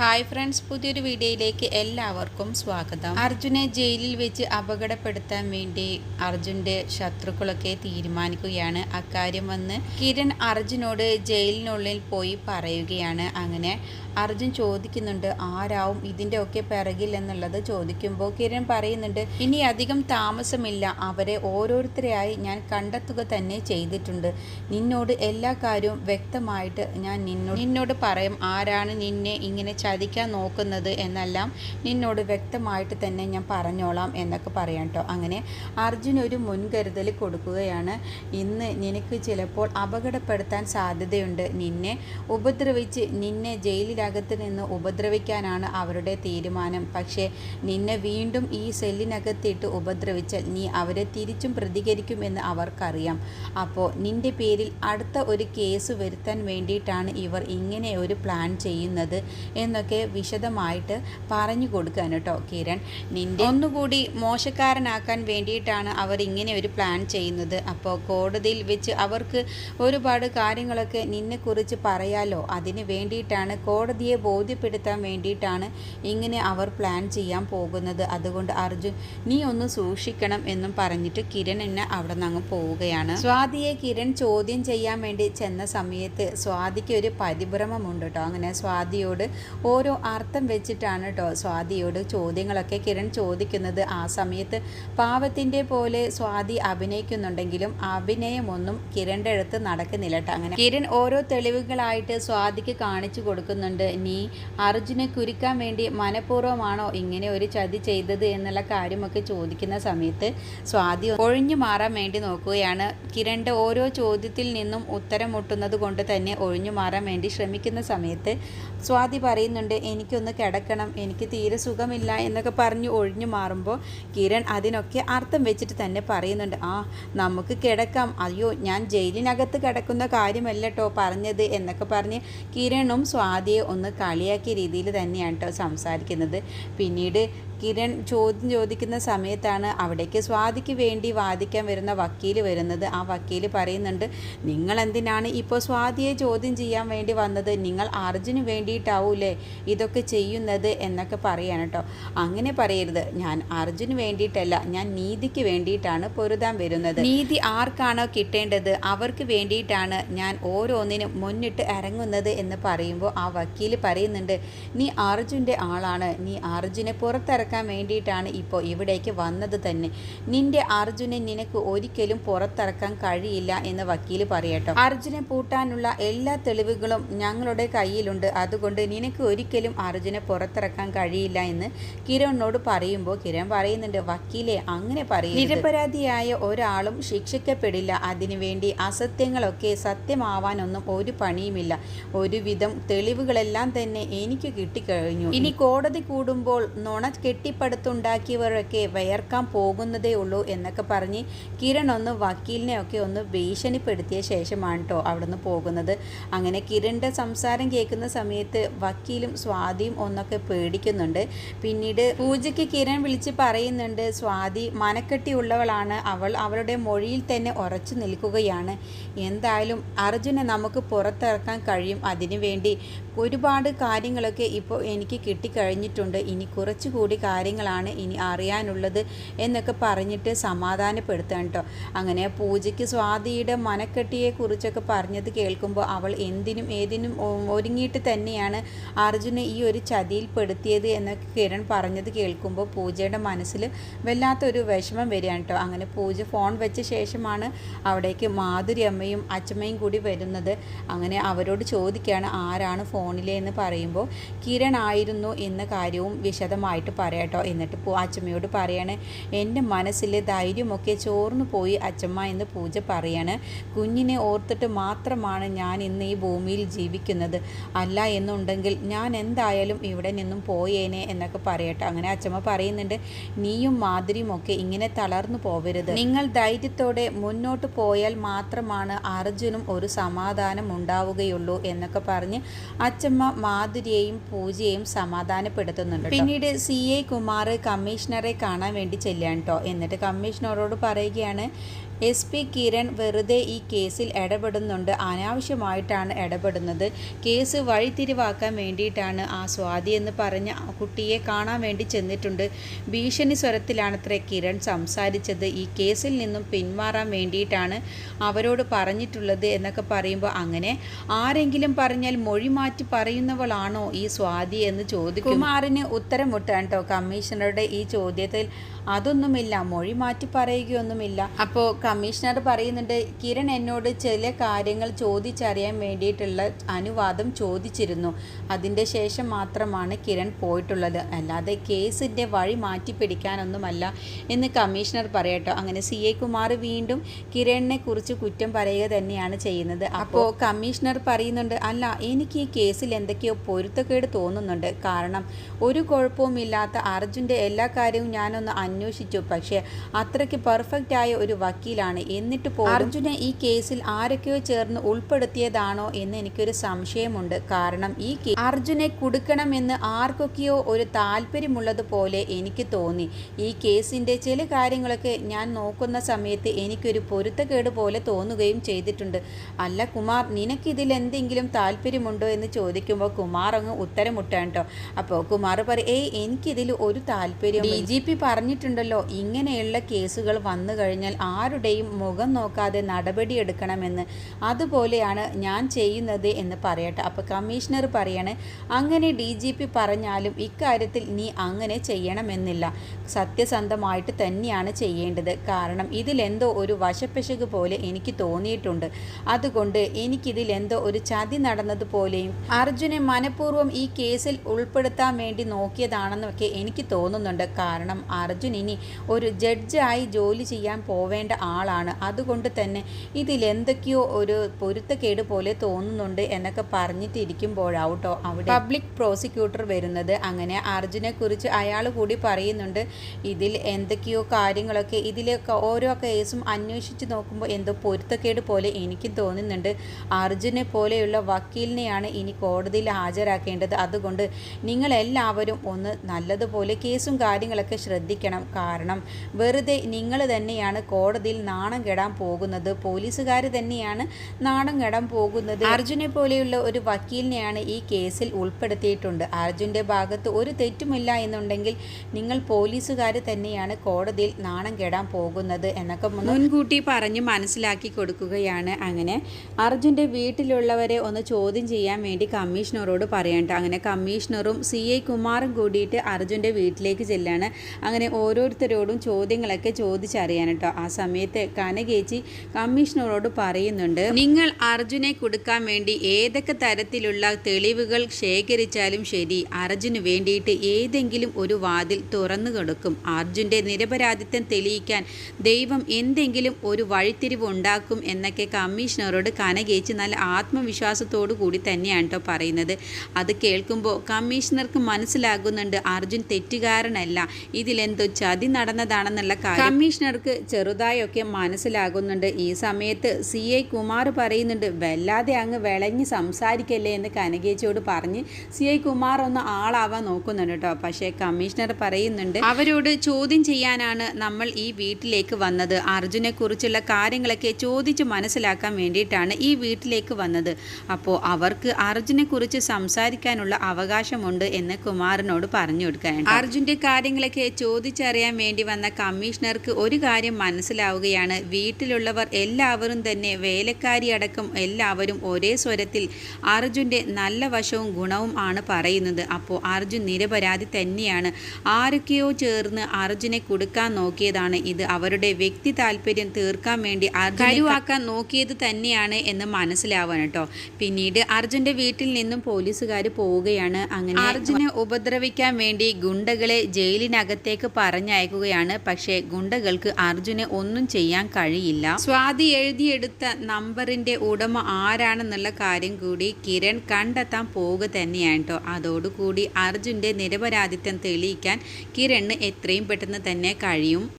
Hi friends പുതിയൊരു വീഡിയോയിലേക്ക് എല്ലാവർക്കും സ്വാഗതം. അർജുനെ ജയിലിൽ വെച്ച് അപകടപ്പെടുത്താൻ വേണ്ടി അർജുന്റെ ശത്രുക്കളൊക്കെ തീരുമാനിക്കുകയാണ്. അക്കാര്യം വന്ന് കിരൺ അർജുനോട് ജയിലിനുള്ളിൽ പോയി പറയുകയാണ്. അങ്ങനെ അർജുൻ ചോദിക്കുന്നുണ്ട് ആരാവും ഇതിന്റെ ഒക്കെ പിറകിൽ എന്നുള്ളത്? ചോദിക്കുമ്പോൾ കിരൺ പറയുന്നുണ്ട് ഇനി അധികം താമസമില്ല. അവരെ ഓരോരുത്തരെയായി ഞാൻ കണ്ടെത്തുക തന്നെ ചെയ്തിട്ടുണ്ട്. നിന്നോട് എല്ലാ കാര്യവും വ്യക്തമായിട്ട് ഞാൻ നിന്നോട് നിന്നോട് പറയും ആരാണ് നിന്നെ ഇങ്ങനെ ചതിക്കാൻ നോക്കുന്നത് എന്നെല്ലാം നിന്നോട് വ്യക്തമായിട്ട് തന്നെ ഞാൻ പറഞ്ഞോളാം എന്നൊക്കെ പറയാം കേട്ടോ. അങ്ങനെ അർജുൻ ഒരു മുൻകരുതൽ കൊടുക്കുകയാണ്. ഇന്ന് നിനക്ക് ചിലപ്പോൾ അപകടപ്പെടുത്താൻ സാധ്യതയുണ്ട്. നിന്നെ ഉപദ്രവിച്ച് നിന്നെ ജയിലിനകത്ത് നിന്ന് ഉപദ്രവിക്കാനാണ് അവരുടെ തീരുമാനം. പക്ഷേ നിന്നെ വീണ്ടും ഈ സെല്ലിനകത്തിട്ട് ഉപദ്രവിച്ചാൽ നീ അവരെ തിരിച്ചും പ്രതികരിക്കുമെന്ന് അവർക്കറിയാം. അപ്പോൾ നിന്റെ പേരിൽ അടുത്ത ഒരു കേസ് വരുത്താൻ വേണ്ടിയിട്ടാണ് ഇവർ ഇങ്ങനെ ഒരു പ്ലാൻ ചെയ്യുന്നത് എന്നൊക്കെ വിശദമായിട്ട് പറഞ്ഞു കൊടുക്കാൻ കേട്ടോ കിരൺ. നിന്റെ ഒന്നുകൂടി മോശക്കാരനാക്കാൻ വേണ്ടിയിട്ടാണ് അവർ ഇങ്ങനെ ഒരു പ്ലാൻ ചെയ്യുന്നത്. അപ്പോൾ കോടതിയിൽ വെച്ച് അവർക്ക് ഒരുപാട് കാര്യങ്ങളൊക്കെ നിന്നെക്കുറിച്ച് പറയാലോ? അതിന് വേണ്ടിയിട്ടാണ് കോടതിയെ ബോധ്യപ്പെടുത്താൻ വേണ്ടിയിട്ടാണ് ഇങ്ങനെ അവർ പ്ലാൻ ചെയ്യാൻ പോകുന്നത്. അതുകൊണ്ട് അർജുൻ നീ ഒന്ന് സൂക്ഷിക്കണം എന്നും പറഞ്ഞിട്ട് കിരൺ എന്നെ അവിടെ നിന്ന് പോവുകയാണ്. സ്വാതിയെ കിരൺ ചോദ്യം ചെയ്യാൻ വേണ്ടി ചെന്ന സമയത്ത് സ്വാതിക്ക് ഒരു പരിഭ്രമമുണ്ട് കേട്ടോ അങ്ങനെ സ്വാതിയോട് ഓരോ അർത്ഥം വെച്ചിട്ടാണ് കേട്ടോ സ്വാതിയോട് ചോദ്യങ്ങളൊക്കെ കിരൺ ചോദിക്കുന്നത്. ആ സമയത്ത് പാവത്തിന്റെ പോലെ സ്വാതി അഭിനയിക്കുന്നുണ്ടെങ്കിലും അഭിനയമൊന്നും കിരണിന്റെ അടുത്ത് നടക്കുന്നില്ല കേട്ടോ അങ്ങനെ കിരൺ ഓരോ തെളിവുകളായിട്ട് സ്വാതിക്ക് കാണിച്ചു കൊടുക്കുന്നുണ്ട്. നീ അർജുനെ കുരുക്കാൻ വേണ്ടി മനഃപൂർവമാണോ ഇങ്ങനെ ഒരു ചതി ചെയ്തത്? എന്നുള്ള കാര്യമൊക്കെ ചോദിക്കുന്ന സമയത്ത് സ്വാതി ഒഴിഞ്ഞു മാറാൻ വേണ്ടി നോക്കുകയാണ്. കിരണിന്റെ ഓരോ ചോദ്യത്തിൽ നിന്നും ഉത്തരം മുട്ടുന്നത് കൊണ്ട് തന്നെ ഒഴിഞ്ഞു മാറാൻ വേണ്ടി ശ്രമിക്കുന്ന സമയത്ത് സ്വാതി പറയുന്നുണ്ട് എനിക്കൊന്ന് കിടക്കണം എനിക്ക് തീരെ സുഖമില്ല എന്നൊക്കെ പറഞ്ഞു ഒഴിഞ്ഞു മാറുമ്പോൾ കിരൺ അതിനൊക്കെ അർത്ഥം വെച്ചിട്ട് തന്നെ പറയുന്നുണ്ട് ആ നമുക്ക് കിടക്കാം. അയ്യോ ഞാൻ ജയിലിനകത്ത് കിടക്കുന്ന കാര്യമല്ല കേട്ടോ പറഞ്ഞത് എന്നൊക്കെ പറഞ്ഞ് കിരണും സ്വാതിയെ ഒന്ന് കളിയാക്കിയ രീതിയിൽ തന്നെയാണ് കേട്ടോ സംസാരിക്കുന്നത്. പിന്നീട് കിരൺ ചോദ്യം ചോദിക്കുന്ന സമയത്താണ് അവിടേക്ക് സ്വാതിക്ക് വേണ്ടി വാദിക്കാൻ വരുന്ന വക്കീൽ വരുന്നത്. ആ വക്കീൽ പറയുന്നുണ്ട് നിങ്ങൾ എന്തിനാണ് ഇപ്പോൾ സ്വാതിയെ ചോദ്യം ചെയ്യാൻ വേണ്ടി വന്നത്? നിങ്ങൾ അർജുന് വേണ്ടിയിട്ടാവൂലേ ഇതൊക്കെ ചെയ്യുന്നത്? എന്നൊക്കെ പറയാണ് കേട്ടോ അങ്ങനെ പറയരുത്. ഞാൻ അർജുന് വേണ്ടിയിട്ടല്ല ഞാൻ നീതിക്ക് വേണ്ടിയിട്ടാണ് പൊരുതാൻ വരുന്നത്. നീതി ആർക്കാണോ കിട്ടേണ്ടത്? അവർക്ക് വേണ്ടിയിട്ടാണ് ഞാൻ ഓരോന്നിനും മുന്നിട്ട് ഇറങ്ങുന്നത് എന്ന് പറയുമ്പോൾ ആ വക്കീൽ പറയുന്നുണ്ട് നീ അർജുന്റെ ആളാണ്. നീ അർജുനെ പുറത്തിറക്കാൻ വേണ്ടിയിട്ടാണ് ഇപ്പോൾ ഇവിടേക്ക് വന്നത് തന്നെ. നിന്റെ അർജുനെ നിനക്ക് ഒരിക്കലും പുറത്തിറക്കാൻ കഴിയില്ല എന്ന് വക്കീൽ പറയട്ടോ. അർജുനെ പൂട്ടാനുള്ള എല്ലാ തെളിവുകളും ഞങ്ങളുടെ കയ്യിലുണ്ട്. അതുകൊണ്ട് നിനക്ക് ഒരിക്കലും അർജുനെ പുറത്തിറക്കാൻ കഴിയില്ല എന്ന് കിരണിനോട് പറയുമ്പോൾ കിരൺ പറയുന്നുണ്ട് വക്കീലെ അങ്ങനെ പറയും നിരപരാധിയായ ഒരാളും ശിക്ഷിക്കപ്പെടില്ല. അതിനുവേണ്ടി അസത്യങ്ങളൊക്കെ സത്യമാവാനൊന്നും ഒരു പണിയുമില്ല. ഒരുവിധം തെളിവുകളെല്ലാം തന്നെ എനിക്ക് കിട്ടിക്കഴിഞ്ഞു. ഇനി കോടതി കൂടുമ്പോൾ നുണ കെട്ടിപ്പടുത്തുണ്ടാക്കിയവരൊക്കെ വയർക്കാൻ പോകുന്നതേ ഉള്ളൂ എന്നൊക്കെ പറഞ്ഞ് കിരൺ ഒന്ന് വക്കീലിനെ ഒക്കെ ഒന്ന് ഭീഷണിപ്പെടുത്തിയ ശേഷമാണ് കേട്ടോ അവിടുന്ന് പോകുന്നത്. അങ്ങനെ കിരണിന്റെ സംസാരം കേൾക്കുന്ന സമയത്ത് വക്കീലും സ്വാതിയും ഒന്നൊക്കെ പേടിക്കുന്നുണ്ട്. പിന്നീട് പൂജയ്ക്ക് കിരൺ വിളിച്ച് പറയുന്നുണ്ട് സ്വാതി മനക്കെട്ടിയുള്ളവളാണ് അവൾ അവളുടെ മൊഴിയിൽ തന്നെ ഉറച്ചു നിൽക്കുകയാണ്. എന്തായാലും അർജുനെ നമുക്ക് പുറത്തിറക്കാൻ കഴിയും അതിനുവേണ്ടി. ഒരുപാട് കാര്യങ്ങളൊക്കെ ഇപ്പോൾ എനിക്ക് കിട്ടിക്കഴിഞ്ഞിട്ടുണ്ട്. ഇനി കുറച്ചുകൂടി കാര്യങ്ങളാണ് ഇനി അറിയാനുള്ളത് എന്നൊക്കെ പറഞ്ഞിട്ട് സമാധാനപ്പെടുത്തണം കേട്ടോ. അങ്ങനെ പൂജയ്ക്ക് സ്വാതിയുടെ മനക്കെട്ടിയെക്കുറിച്ചൊക്കെ പറഞ്ഞത് കേൾക്കുമ്പോൾ അവൾ എന്തിനും ഏതിനും ഒരുങ്ങിയിട്ട് തന്നെയാണ് അർജുനെ ഈ ഒരു ചതിയിൽ പെടുത്തിയത് എന്നൊക്കെ കിരൺ പറഞ്ഞത് കേൾക്കുമ്പോൾ പൂജയുടെ മനസ്സിൽ വല്ലാത്തൊരു വിഷമം വരികയാണ് കേട്ടോ. അങ്ങനെ പൂജ ഫോൺ വെച്ച ശേഷമാണ് അവിടേക്ക് മാധുരി അമ്മയും അച്ഛമ്മയും കൂടി വരുന്നത്. അങ്ങനെ അവരോട് ചോദിക്കുകയാണ് ആരാണ് ഫോണിലെ എന്ന് പറയുമ്പോൾ കിരൺ ആയിരുന്നു എന്ന കാര്യവും വിശദമായിട്ട് പറയാട്ടോ. എന്നിട്ട് അച്ചമ്മയോട് പറയാണ് എന്റെ മനസ്സിലെ ധൈര്യമൊക്കെ ചോർന്നു പോയി അച്ചമ്മ എന്ന് പൂജ പറയാണ്. കുഞ്ഞിനെ ഓർത്തിട്ട് മാത്രമാണ് ഞാൻ ഇന്ന് ഈ ഭൂമിയിൽ ജീവിക്കുന്നത്. അല്ല എന്നുണ്ടെങ്കിൽ ഞാൻ എന്തായാലും ഇവിടെ നിന്നും പോയേനെ എന്നൊക്കെ പറയട്ടെ. അങ്ങനെ അച്ചമ്മ പറയുന്നുണ്ട് നീയും മാധുരിയും ഒക്കെ ഇങ്ങനെ തളർന്നു പോവരുത്. നിങ്ങൾ ധൈര്യത്തോടെ മുന്നോട്ട് പോയാൽ മാത്രമാണ് അർജുനും ഒരു സമാധാനം ഉണ്ടാവുകയുള്ളൂ എന്നൊക്കെ പറഞ്ഞ് അച്ചമ്മ മാധുരിയെയും പൂജയെയും സമാധാനപ്പെടുത്തുന്നുണ്ട്. പിന്നീട് സി എ കുമാർ കമ്മീഷണറെ കാണാൻ വേണ്ടി ചെല്ലുകയാണ് കേട്ടോ എന്നിട്ട് കമ്മീഷണറോട് പറയുകയാണ് എസ് പി കിരൺ വെറുതെ ഈ കേസിൽ ഇടപെടുന്നുണ്ട്. അനാവശ്യമായിട്ടാണ് ഇടപെടുന്നത്. കേസ് വഴിത്തിരിവാക്കാൻ വേണ്ടിയിട്ടാണ് ആ സ്വാതി എന്ന് പറഞ്ഞ കുട്ടിയെ കാണാൻ വേണ്ടി ചെന്നിട്ടുണ്ട്. ഭീഷണി സ്വരത്തിലാണത്രേ കിരൺ സംസാരിച്ചത്. ഈ കേസിൽ നിന്നും പിന്മാറാൻ വേണ്ടിയിട്ടാണ് അവരോട് പറഞ്ഞിട്ടുള്ളത് എന്നൊക്കെ പറയുമ്പോൾ അങ്ങനെ ആരെങ്കിലും പറഞ്ഞാൽ മൊഴി മാറ്റി പറയുന്നവളാണോ ഈ സ്വാതി എന്ന് ചോദിക്കും കുമാറിന് ഉത്തരം മുട്ടാൻ കേട്ടോ കമ്മീഷണറുടെ ഈ ചോദ്യത്തിൽ അതൊന്നുമില്ല മൊഴി മാറ്റി പറയുകയൊന്നുമില്ല. അപ്പോൾ കമ്മീഷണർ പറയുന്നുണ്ട് കിരൺ എന്നോട് ചില കാര്യങ്ങൾ ചോദിച്ചറിയാൻ വേണ്ടിയിട്ടുള്ള അനുവാദം ചോദിച്ചിരുന്നു. അതിന്റെ ശേഷം മാത്രമാണ് കിരൺ പോയിട്ടുള്ളത്. അല്ലാതെ കേസിന്റെ വഴി മാറ്റി പിടിക്കാനൊന്നുമല്ല എന്ന് കമ്മീഷണർ പറയട്ടോ. അങ്ങനെ സി എ കുമാർ വീണ്ടും കിരണിനെ കുറിച്ച് കുറ്റം പറയുക തന്നെയാണ് ചെയ്യുന്നത്. അപ്പോൾ കമ്മീഷണർ പറയുന്നുണ്ട് അല്ല എനിക്ക് ഈ കേസിൽ എന്തൊക്കെയോ പൊരുത്തക്കേട് തോന്നുന്നുണ്ട്. കാരണം ഒരു കുഴപ്പവുമില്ലാത്ത അർജുന്റെ എല്ലാ കാര്യവും ഞാനൊന്ന് അന്വേഷിച്ചു. പക്ഷേ അത്രയ്ക്ക് പെർഫെക്റ്റ് ആയ ഒരു വക്കീലാണ്. എന്നിട്ട് പോലും അർജുനെ ഈ കേസിൽ ആരൊക്കെയോ ചേർന്ന് ഉൾപ്പെടുത്തിയതാണോ എന്ന് എനിക്കൊരു സംശയമുണ്ട്. കാരണം ഈ അർജുനെ കൊടുക്കണമെന്ന് ആർക്കൊക്കെയോ ഒരു താല്പര്യമുള്ളതുപോലെ എനിക്ക് തോന്നി. ഈ കേസിന്റെ ചില കാര്യങ്ങളൊക്കെ ഞാൻ നോക്കുന്ന സമയത്ത് എനിക്കൊരു പൊരുത്തക്കേട് പോലെ തോന്നുകയും ചെയ്തിട്ടുണ്ട്. അല്ല കുമാർ നിനക്കിതിൽ എന്തെങ്കിലും താല്പര്യമുണ്ടോ എന്ന് ചോദിക്കുമ്പോൾ കുമാർ അങ്ങ് ഉത്തരമുട്ടാണ് കേട്ടോ അപ്പോൾ കുമാർ പറയും ഏയ് എനിക്കിതിൽ ഒരു താല്പര്യം ഡി ജി പി പറഞ്ഞിട്ടുണ്ടല്ലോ ഇങ്ങനെയുള്ള കേസുകൾ വന്നു കഴിഞ്ഞാൽ ആരുടെയും മുഖം നോക്കാതെ നടപടിയെടുക്കണമെന്ന് അതുപോലെയാണ് ഞാൻ ചെയ്യുന്നത് എന്ന് പറയട്ടെ. അപ്പോൾ കമ്മീഷണർ പറയാണ് അങ്ങനെ ഡി ജി പി പറഞ്ഞാലും ഇക്കാര്യത്തിൽ നീ അങ്ങനെ ചെയ്യണമെന്നില്ല. സത്യസന്ധമായിട്ട് തന്നെയാണ് ചെയ്യേണ്ടത്. കാരണം ഇതിലെന്തോ ഒരു വശപ്പശക് പോലെ എനിക്ക് തോന്നിയിട്ടുണ്ട്. അതുകൊണ്ട് എനിക്കിതിലെന്തോ ഒരു ചതി നടന്നതുപോലെയും അർജുനെ മനഃപൂർവം ഈ കേസിൽ ഉൾപ്പെടുത്താൻ വേണ്ടി നോക്കിയതാണെന്നൊക്കെ എനിക്ക് തോന്നുന്നുണ്ട്. കാരണം അർജുൻ ഇനി ഒരു ജഡ്ജായി ജോലി ചെയ്യാൻ പോവേണ്ട ആളാണ്. അതുകൊണ്ട് തന്നെ ഇതിലെന്തൊക്കെയോ ഒരു പൊരുത്തക്കേട് പോലെ തോന്നുന്നുണ്ട് എന്നൊക്കെ പറഞ്ഞിട്ട് ഇരിക്കുമ്പോഴാവട്ടോ അവിടെ പബ്ലിക് പ്രോസിക്യൂട്ടർ വരുന്നത്. അങ്ങനെ അർജുനെ കുറിച്ച് അയാൾ കൂടി പറയുന്നുണ്ട്. ഇതിൽ എന്തൊക്കെയോ കാര്യങ്ങളൊക്കെ ഇതിലൊക്കെ ഓരോ കേസും അന്വേഷിച്ച് നോക്കുമ്പോൾ എന്തോ പൊരുത്തക്കേട് പോലെ എനിക്കും തോന്നുന്നുണ്ട്. അർജുനെ പോലെയുള്ള വക്കീലിനെയാണ് ഇനി കോടതിയിൽ ഹാജരാക്കേണ്ടത്. അതുകൊണ്ട് നിങ്ങളെല്ലാവരും ഒന്ന് നല്ലതുപോലെ കേസും കാര്യങ്ങളൊക്കെ ശ്രദ്ധിക്കണം. കാരണം വെറുതെ നിങ്ങൾ തന്നെയാണ് കോടതിയിൽ നാണം കെടാൻ പോകുന്നത്. പോലീസുകാർ തന്നെയാണ് നാണം കെടാൻ പോകുന്നത്. അർജുനെ പോലെയുള്ള ഒരു വക്കീലിനെയാണ് ഈ കേസിൽ ഉൾപ്പെടുത്തിയിട്ടുണ്ട്. അർജുന്റെ ഭാഗത്ത് ഒരു തെറ്റുമില്ല എന്നുണ്ടെങ്കിൽ നിങ്ങൾ പോലീസുകാർ തന്നെയാണ് കോടതിയിൽ നാണം കെടാൻ പോകുന്നത് എന്നൊക്കെ മുൻകൂട്ടി പറഞ്ഞ് മനസ്സിലാക്കി കൊടുക്കുകയാണ് അങ്ങനെ. അർജുന്റെ വീട്ടിലുള്ളവരെ ഒന്ന് ചോദ്യം ചെയ്യാൻ വേണ്ടി കമ്മീഷണറോട് പറയണ്ട. അങ്ങനെ കമ്മീഷണറും സി ഐ കുമാറും കൂടിയിട്ട് അർജുന്റെ വീട്ടിലേക്ക് ചെല്ലാണ്. അങ്ങനെ ഓരോരുത്തരോടും ചോദ്യങ്ങളൊക്കെ ചോദിച്ചറിയാൻ കേട്ടോ ആ സമയത്ത് കനകേച്ചി കമ്മീഷണറോട് പറയുന്നുണ്ട് നിങ്ങൾ അർജുനെ കൊടുക്കാൻ വേണ്ടി ഏതൊക്കെ തരത്തിലുള്ള തെളിവുകൾ ശേഖരിച്ചാലും ശരി അർജുന് വേണ്ടിയിട്ട് ഏതെങ്കിലും ഒരു വാതിൽ തുറന്നു കൊടുക്കും. അർജുന്റെ നിരപരാധിത്വം തെളിയിക്കാൻ ദൈവം എന്തെങ്കിലും ഒരു വഴിത്തിരിവ് ഉണ്ടാക്കും എന്നൊക്കെ കമ്മീഷണറോട് കനകേച്ചി നല്ല ആത്മവിശ്വാസത്തോടു കൂടി തന്നെയാണ് കേട്ടോ പറയുന്നത്. അത് കേൾക്കുമ്പോൾ കമ്മീഷണർക്ക് മനസ്സിലാകുന്നുണ്ട് അർജുൻ തെറ്റുകാരനല്ല. ഇതിലെന്തോ ചതി നടന്നതാണെന്നുള്ള കാര്യം കമ്മീഷണർക്ക് ചെറുതായൊക്കെ മനസ്സിലാകുന്നുണ്ട്. ഈ സമയത്ത് സി ഐ കുമാർ പറയുന്നുണ്ട് വല്ലാതെ അങ്ങ് വിളഞ്ഞ് സംസാരിക്കല്ലേ എന്ന് കനകേച്ചിയോട് പറഞ്ഞ് സി ഐ കുമാർ ഒന്ന് ആളാവാൻ നോക്കുന്നുണ്ട് കേട്ടോ. പക്ഷേ കമ്മീഷണർ പറയുന്നുണ്ട് അവരോട് ചോദ്യം ചെയ്യാനാണ് നമ്മൾ ഈ വീട്ടിലേക്ക് വന്നത്. അർജുനെ കുറിച്ചുള്ള കാര്യങ്ങളൊക്കെ ചോദിച്ച് മനസ്സിലാക്കാൻ വേണ്ടിയിട്ടാണ് ഈ വീട്ടിലേക്ക് വന്നത്. അപ്പോൾ അവർക്ക് അർജുനെ കുറിച്ച് സംസാരിക്കാനുള്ള അവകാശമുണ്ട് എന്ന് കുമാറിനോട് പറഞ്ഞു കൊടുക്കാൻ അർജുന്റെ കാര്യങ്ങളൊക്കെ ചോദിച്ചറിയാൻ വേണ്ടി വന്ന കമ്മീഷണർക്ക് ഒരു കാര്യം മനസ്സിലാവുകയാണ്. വീട്ടിലുള്ളവർ എല്ലാവരും തന്നെ വേലക്കാരി അടക്കം എല്ലാവരും ഒരേ സ്വരത്തിൽ അർജുന്റെ നല്ല വശവും ഗുണവും ആണ് പറയുന്നത്. അപ്പോൾ അർജുൻ നിരപരാധി തന്നെയാണ്. ആരൊക്കെയോ ചേർന്ന് അർജുനെ കൊടുക്കാൻ നോക്കിയതാണ്. ഇത് അവരുടെ വ്യക്തി താല്പര്യം തീർക്കാൻ വേണ്ടി കരുവാക്കാൻ നോക്കിയത് തന്നെയാണ് എന്ന് മനസ്സിലാവാൻ കേട്ടോ. പിന്നീട് അർജുന്റെ വീട്ടിൽ നിന്നും പോലീസുകാർ പോവുകയാണ്. അങ്ങനെ അർജുനെ ഉപദ്രവിക്കാൻ വേണ്ടി ഗുണ്ടകളെ ജയിലിനകത്തേക്ക് പറഞ്ഞയക്കുകയാണ്. പക്ഷേ ഗുണ്ടകൾക്ക് അർജുനെ ഒന്നും ചെയ്യാൻ കഴിയില്ല. സ്വാതി എഴുതിയെടുത്ത നമ്പറിന്റെ ഉടമ ആരാണെന്നുള്ള കാര്യം കൂടി കിരൺ കണ്ടെത്താൻ പോവുക തന്നെയാണ് കേട്ടോ അതോടുകൂടി അർജുന്റെ നിരപരാധിത്വം തെളിയിക്കാൻ കിരണ് എത്രയും പെട്ടെന്ന് തന്നെ കഴിയും.